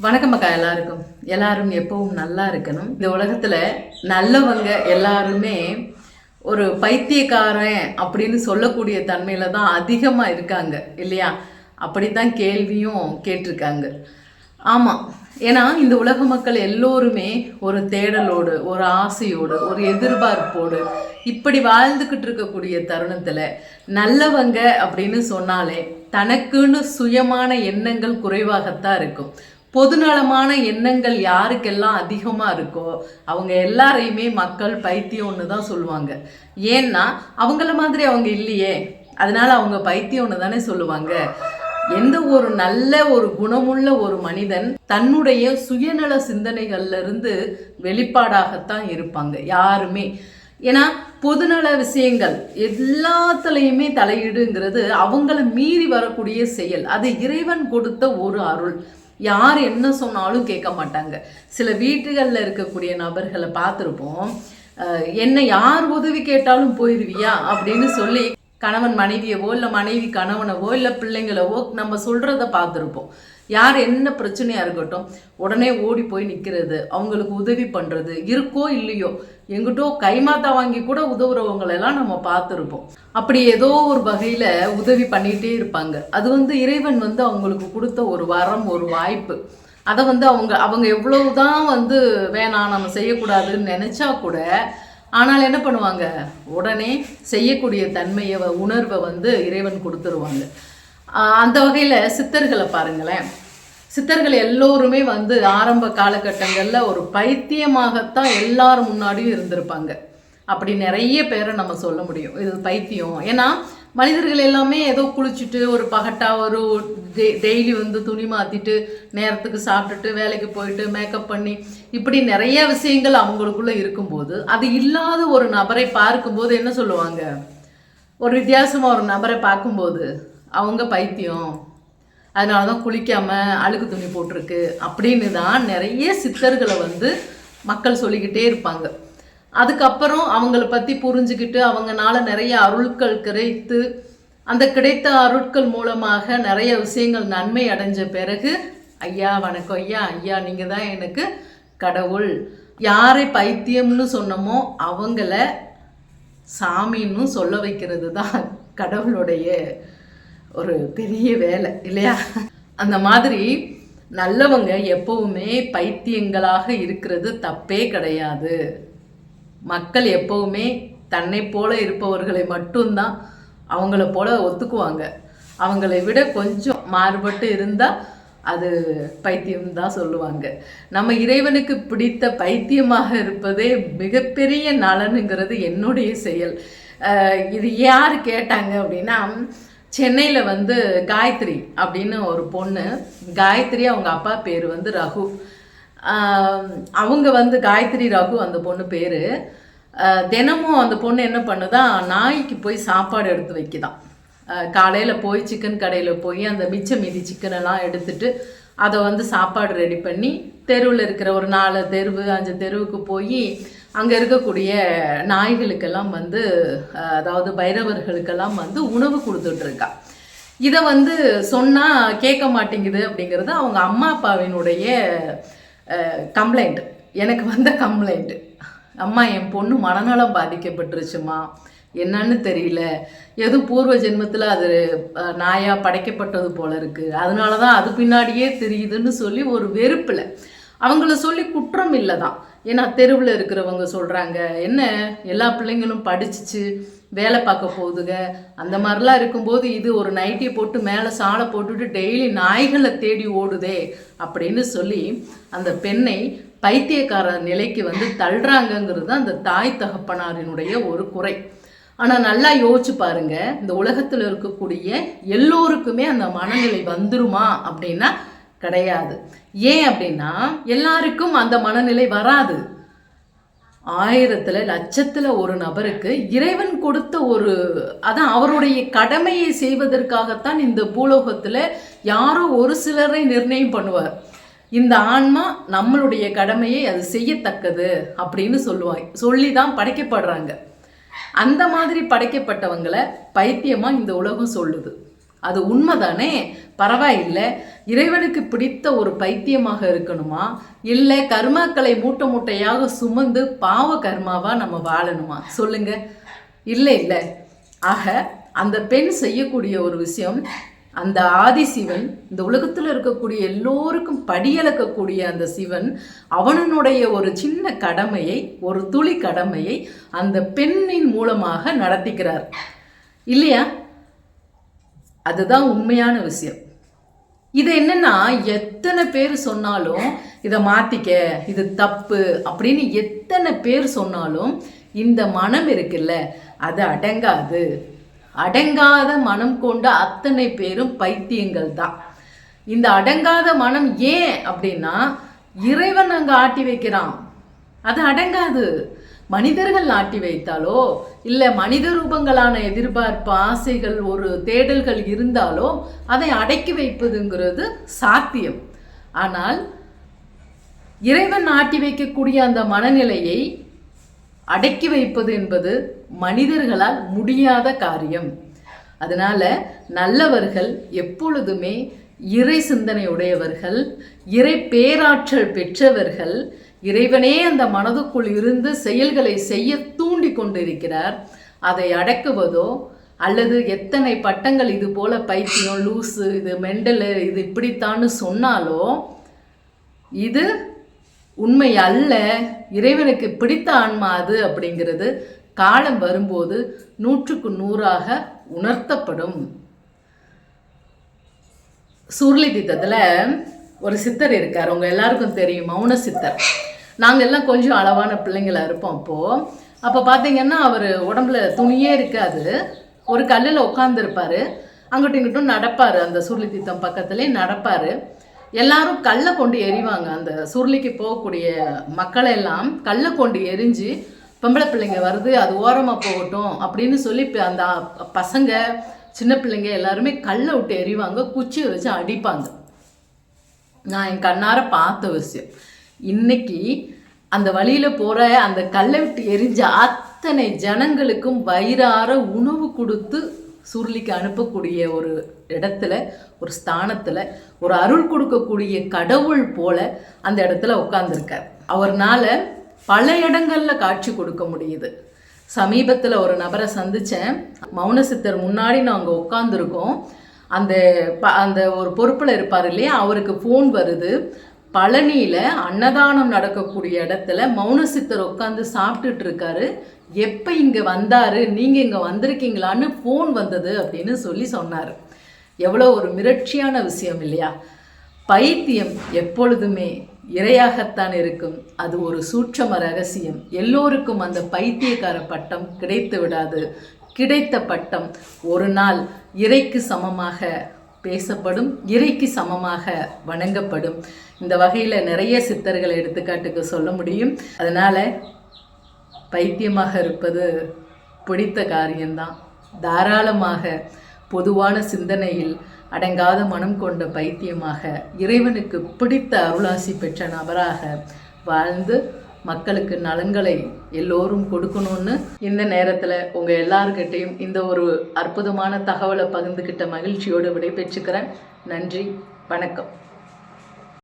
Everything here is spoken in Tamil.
வணக்கம் அக்கா எல்லாருக்கும். எல்லாரும் எப்பவும் நல்லா இருக்கணும். இந்த உலகத்துல நல்லவங்க எல்லாருமே ஒரு பைத்தியக்காரன் அப்படின்னு சொல்லக்கூடிய தன்மையில தான் அதிகமா இருக்காங்க இல்லையா? அப்படித்தான் கேள்வியும் கேட்டிருக்காங்க. ஆமாம் ஏன்னா இந்த உலக மக்கள் எல்லோருமே ஒரு தேடலோடு ஒரு ஆசையோடு ஒரு எதிர்பார்ப்போடு இப்படி வாழ்ந்துக்கிட்டு இருக்கக்கூடிய தருணத்தில் நல்லவங்க அப்படின்னு சொன்னாலே தனக்குன்னு சுயமான எண்ணங்கள் குறைவாகத்தான் இருக்கும். பொதுநலமான எண்ணங்கள் யாருக்கெல்லாம் அதிகமாக இருக்கோ அவங்க எல்லாரையுமே மக்கள் பைத்தியம்னு தான் சொல்லுவாங்க. ஏன்னா அவங்கள மாதிரி அவங்க இல்லையே. அதனால அவங்க பைத்தியம்னு தானே சொல்லுவாங்க. எந்த ஒரு நல்ல ஒரு குணமுள்ள ஒரு மனிதன் தன்னுடைய சுயநல சிந்தனைகள்ல இருந்து வெளிப்பாடாகத்தான் இருப்பாங்க யாருமே. ஏன்னா பொதுநல விஷயங்கள் எல்லாத்துலேயுமே தலையீடுங்கிறது அவங்கள மீறி வரக்கூடிய செயல். அது இறைவன் கொடுத்த ஒரு அருள். யார் என்ன சொன்னாலும் கேட்க மாட்டாங்க. சில வீட்டுகளில் இருக்கக்கூடிய நபர்களை பார்த்துருப்போம். என்ன யார் உதவி கேட்டாலும் போயிடுவியா? அப்படின்னு சொல்லி கணவன் மனைவியவோ இல்லை மனைவி கணவனவோ இல்லை பிள்ளைங்களவோ நம்ம சொல்கிறத பார்த்துருப்போம். யார் என்ன பிரச்சனையாக இருக்கட்டும் உடனே ஓடி போய் நிற்கிறது அவங்களுக்கு உதவி பண்ணுறது இருக்கோ இல்லையோ எங்கிட்டோ கைமாத்தா வாங்கி கூட உதவுறவங்களெல்லாம் நம்ம பார்த்துருப்போம். அப்படி ஏதோ ஒரு வகையில் உதவி பண்ணிகிட்டே இருப்பாங்க. அது வந்து இறைவன் வந்து அவங்களுக்கு கொடுத்த ஒரு வரம் ஒரு வாய்ப்பு. அதை வந்து அவங்க அவங்க எவ்வளவுதான் வந்து வேணாம் நம்ம செய்யக்கூடாதுன்னு நினச்சா கூட ஆனால் என்ன பண்ணுவாங்க? உடனே செய்யக்கூடிய தன்மையை வ- உணர்வை வந்து இறைவன் கொடுத்துருவாங்க. அந்த வகையில் சித்தர்களை பாருங்களேன். சித்தர்கள் எல்லோருமே வந்து ஆரம்ப காலகட்டங்களில் ஒரு பைத்தியமாகத்தான் எல்லார் முன்னாடியும் இருந்திருப்பாங்க. அப்படி நிறைய பேரை நம்ம சொல்ல முடியும். இது பைத்தியம். ஏன்னா மனிதர்கள் எல்லாமே ஏதோ குளிச்சுட்டு ஒரு பகட்டா ஒரு டெய்லி வந்து துணி மாற்றிட்டு நேரத்துக்கு சாப்பிட்டுட்டு வேலைக்கு போயிட்டு மேக்கப் பண்ணி இப்படி நிறைய விஷயங்கள் அவங்களுக்குள்ளே இருக்கும்போது அது இல்லாத ஒரு நபரை பார்க்கும்போது என்ன சொல்லுவாங்க? ஒரு வித்தியாசமாக ஒரு நபரை பார்க்கும்போது அவங்க பைத்தியம். அதனால தான் குளிக்காமல் அழுக்கு துணி போட்டிருக்கு அப்படின்னு தான் நிறைய சித்தர்களை வந்து மக்கள் சொல்லிக்கிட்டே இருப்பாங்க. அதுக்கப்புறம் அவங்கள பற்றி புரிஞ்சுக்கிட்டு அவங்கனால நிறைய அருட்கள் கிடைத்து அந்த கிடைத்த அருட்கள் மூலமாக நிறைய விஷயங்கள் நன்மை அடைஞ்ச பிறகு ஐயா வணக்கம் ஐயா ஐயா நீங்கள் தான் எனக்கு கடவுள். யாரை பைத்தியம்னு சொன்னமோ அவங்கள சாமின்னு சொல்ல வைக்கிறது தான் கடவுளுடைய ஒரு பெரிய வேலை இல்லையா? அந்த மாதிரி நல்லவங்க எப்பவுமே பைத்தியங்களாக இருக்கிறது தப்பே கிடையாது. மக்கள் எப்பவுமே தன்னை போல இருப்பவர்களை மட்டும்தான் அவங்கள போல ஒத்துக்குவாங்க. அவங்களை விட கொஞ்சம் மாறுபட்டு இருந்தால் அது பைத்தியம் தான் சொல்லுவாங்க. நம்ம இறைவனுக்கு பிடித்த பைத்தியமாக இருப்பதே மிகப்பெரிய நலனுங்கிறது என்னுடைய செயல். இது யார் கேட்டாங்க அப்படின்னா சென்னையில் வந்து காயத்ரி அப்படின்னு ஒரு பொண்ணு. காயத்ரி அவங்க அப்பா பேர் வந்து ரகு. அவங்க வந்து காயத்ரி ரகு அந்த பொண்ணு பேர். தினமும் அந்த பொண்ணு என்ன பண்ணுதா? நாய்க்கு போய் சாப்பாடு எடுத்து வைக்குதாம் காலையில் போய் சிக்கன் கடையில் போய் அந்த மிச்ச மீதி சிக்கனெல்லாம் எடுத்துட்டு அதை வந்து சாப்பாடு ரெடி பண்ணி தெருவில் இருக்கிற ஒரு நாலு தெருவு அஞ்சு தெருவுக்கு போய் அங்கே இருக்கக்கூடிய நாய்களுக்கெல்லாம் வந்து அதாவது பைரவர்களுக்கெல்லாம் வந்து உணவு கொடுத்துட்ருக்கா இதை வந்து சொன்னால் கேட்க மாட்டேங்குது அப்படிங்கிறது அவங்க அம்மா அப்பாவினுடைய கம்ப்ளைண்ட் எனக்கு வந்த கம்ப்ளைண்ட் அம்மா என் பொண்ணு மனநலம் பாதிக்கப்பட்டுருச்சுமா? என்னன்னு தெரியல. எதுவும் பூர்வ ஜென்மத்தில் அது நாயாக படைக்கப்பட்டது போல இருக்குது அதனால தான் அது பின்னாடியே தெரியுதுன்னு சொல்லி ஒரு வெறுப்பில் அவங்கள சொல்லி குற்றம் இல்லை தான் ஏன்னா தெருவில் இருக்கிறவங்க சொல்கிறாங்க என்ன எல்லா பிள்ளைங்களும் படிச்சிச்சு வேலை பார்க்க போகுதுங்க. அந்த மாதிரிலாம் இருக்கும்போது இது ஒரு நைட்டியை போட்டு மேலே சாலை போட்டுட்டு டெய்லி நாய்களை தேடி ஓடுதே அப்படின்னு சொல்லி அந்த பெண்ணை பைத்தியக்கார நிலைக்கு வந்து தள்ளுறாங்கங்கிறது அந்த தாய் தகப்பனாரினுடைய ஒரு குறை. ஆனால் நல்லா யோசிச்சு பாருங்க இந்த உலகத்தில் இருக்கக்கூடிய எல்லோருக்குமே அந்த மனநிலை வந்துருமா அப்படின்னா கிடையாது. ஏன் அப்படின்னா எல்லாருக்கும் அந்த மனநிலை வராது. ஆயிரத்தில் லட்சத்தில் ஒரு நபருக்கு இறைவன் கொடுத்த ஒரு அதான் அவருடைய கடமையை செய்வதற்காகத்தான் இந்த பூலோகத்தில் யாரோ ஒரு சிலரை நிர்ணயம் பண்ணுவார். இந்த ஆன்மா நம்மளுடைய கடமையை அது செய்யத்தக்கது அப்படின்னு சொல்லுவாங்க சொல்லி தான் படைக்கப்படுறாங்க. அந்த மாதிரி படைக்கப்பட்டவங்களை பைத்தியமாக இந்த உலகம் சொல்லுது. அது உண்மைதானே? பரவாயில்லை. இறைவனுக்கு பிடித்த ஒரு பைத்தியமாக இருக்கணுமா? இல்லை கர்மாக்களை மூட்டை மூட்டையாக சுமந்து பாவ கர்மாவா நம்ம வாழணுமா? சொல்லுங்க. இல்லை இல்லை. ஆக அந்த பெண் செய்யக்கூடிய ஒரு விஷயம் அந்த ஆதி சிவன் இந்த உலகத்தில் இருக்கக்கூடிய எல்லோருக்கும் படியளக்கக்கூடிய அந்த சிவன் அவனுடைய ஒரு சின்ன கடமையை ஒரு துளி கடமையை அந்த பெண்ணின் மூலமாக நடத்திக்கிறார். இல்லையா? அதுதான் உண்மையான விஷயம். இது என்னன்னா எத்தனை பேர் சொன்னாலும் இதை மாத்திக்க இது தப்பு அப்படின்னு எத்தனை பேர் சொன்னாலும் இந்த மனம் இருக்குல்ல அது அடங்காது. அடங்காத மனம் கொண்ட அத்தனை பேரும் பைத்தியங்கள் தான். இந்த அடங்காத மனம் ஏன் அப்படின்னா இறைவன் அங்கே ஆட்டி வைக்கிறான். அது அடங்காது. மனிதர்கள் ஆட்டி வைத்தாலோ இல்லை மனித ரூபங்களான எதிர்பார்ப்பு ஆசைகள் ஒரு தேடல்கள் இருந்தாலோ அதை அடக்கி வைப்பதுங்கிறது சாத்தியம். ஆனால் இறைவன் ஆட்டி வைக்கக்கூடிய அந்த மனநிலையை அடக்கி வைப்பது என்பது மனிதர்களால் முடியாத காரியம். அதனால் நல்லவர்கள் எப்பொழுதுமே இறை சிந்தனை உடையவர்கள் இறை பேராற்றல் பெற்றவர்கள் இறைவனே அந்த மனதுக்குள் இருந்து செயல்களை செய்ய தூண்டி கொண்டிருக்கிறார். அதை அடக்குவதோ அல்லது எத்தனை பட்டங்கள் இது போல பைத்தியம் லூசு இது மெண்டலு இது இப்படித்தான்னு சொன்னாலோ இது உண்மை அல்ல. இறைவனுக்கு பிடித்த ஆன்மா அது அப்படிங்கிறது காலம் வரும்போது நூற்றுக்கு நூறாக உணர்த்தப்படும். சூர்லி தீர்த்தத்தில் ஒரு சித்தர் இருக்கார். உங்கள் எல்லாருக்கும் தெரியும் மௌன சித்தர். நாங்கள் எல்லாம் கொஞ்சம் அளவான பிள்ளைங்களா இருப்போம் அப்போது அப்போ பார்த்தீங்கன்னா அவர் உடம்புல துணியே இருக்காது. ஒரு கல்லில் உட்காந்துருப்பார் அங்கிட்டும் இங்கிட்டும் நடப்பார். அந்த சுருளி தீர்த்தம் பக்கத்துலேயே நடப்பார். எல்லாரும் கல்லை கொண்டு எறிவாங்க. அந்த சுருளிக்கு போகக்கூடிய மக்களை எல்லாம் கல்லை கொண்டு எரிஞ்சு பொம்பளை பிள்ளைங்க வருது அது ஓரமாக போகட்டும் அப்படின்னு சொல்லி அந்த பசங்க சின்ன பிள்ளைங்க எல்லாருமே கல்லை விட்டு எறிவாங்க. குச்சியை வச்சு அடிப்பாங்க. நான் என் கண்ணார பார்த்த விஷயம். இன்னைக்கு அந்த வழியில் போகிற அந்த கல்லை விட்டு எரிஞ்ச அத்தனை ஜனங்களுக்கும் வயிறார உணவு கொடுத்து சுருளிக்கு அனுப்பக்கூடிய ஒரு இடத்துல ஒரு ஸ்தானத்தில் ஒரு அருள் கொடுக்கக்கூடிய கடவுள் போல அந்த இடத்துல உட்காந்துருக்கார் அவர்னால் பல இடங்களில் காட்சி கொடுக்க முடியுது. சமீபத்தில் ஒரு நபரை சந்தித்தேன் மௌன சித்தர் முன்னாடி நாங்கள் உட்காந்துருக்கோம் அந்த ப அந்த ஒரு பொறுப்பில் இருப்பார் இல்லையா? அவருக்கு ஃபோன் வருது. பழனியில் அன்னதானம் நடக்கக்கூடிய இடத்துல மௌன சித்தர் உட்காந்து சாப்பிட்டுட்டு இருக்காரு எப்போ இங்கே வந்தார்? நீங்கள் இங்கே வந்திருக்கீங்களான்னு ஃபோன் வந்தது அப்படின்னு சொல்லி சொன்னார். எவ்வளோ ஒரு மிரட்சியான விஷயம் இல்லையா? பைத்தியம் எப்பொழுதுமே இரையாகத்தான் இருக்கும். அது ஒரு சூட்சம ரகசியம். எல்லோருக்கும் அந்த பைத்தியக்கார பட்டம் கிடைத்து விடாது. கிடைத்த பட்டம் ஒரு நாள் இறைக்கு சமமாக பேசப்படும் இறைக்கு சமமாக வணங்கப்படும். இந்த வகையில் நிறைய சித்தர்களை எடுத்துக்காட்டுக்கு சொல்ல முடியும். அதனால் பைத்தியமாக இருப்பது பிடித்த காரியம்தான். தாராளமாக பொதுவான சிந்தனையில் அடங்காத மனம் கொண்ட பைத்தியமாக இறைவனுக்கு பிடித்த அருளாசி பெற்ற நபராக வாழ்ந்து மக்களுக்கு நலன்களை எல்லோரும் கொடுக்கணும்னு இந்த நேரத்தில் உங்கள் எல்லார்கிட்டையும் இந்த ஒரு அற்புதமான தகவலை பகிர்ந்துக்கிட்ட மகிழ்ச்சியோடு விடைபெற்றுக்கிறேன். நன்றி வணக்கம்.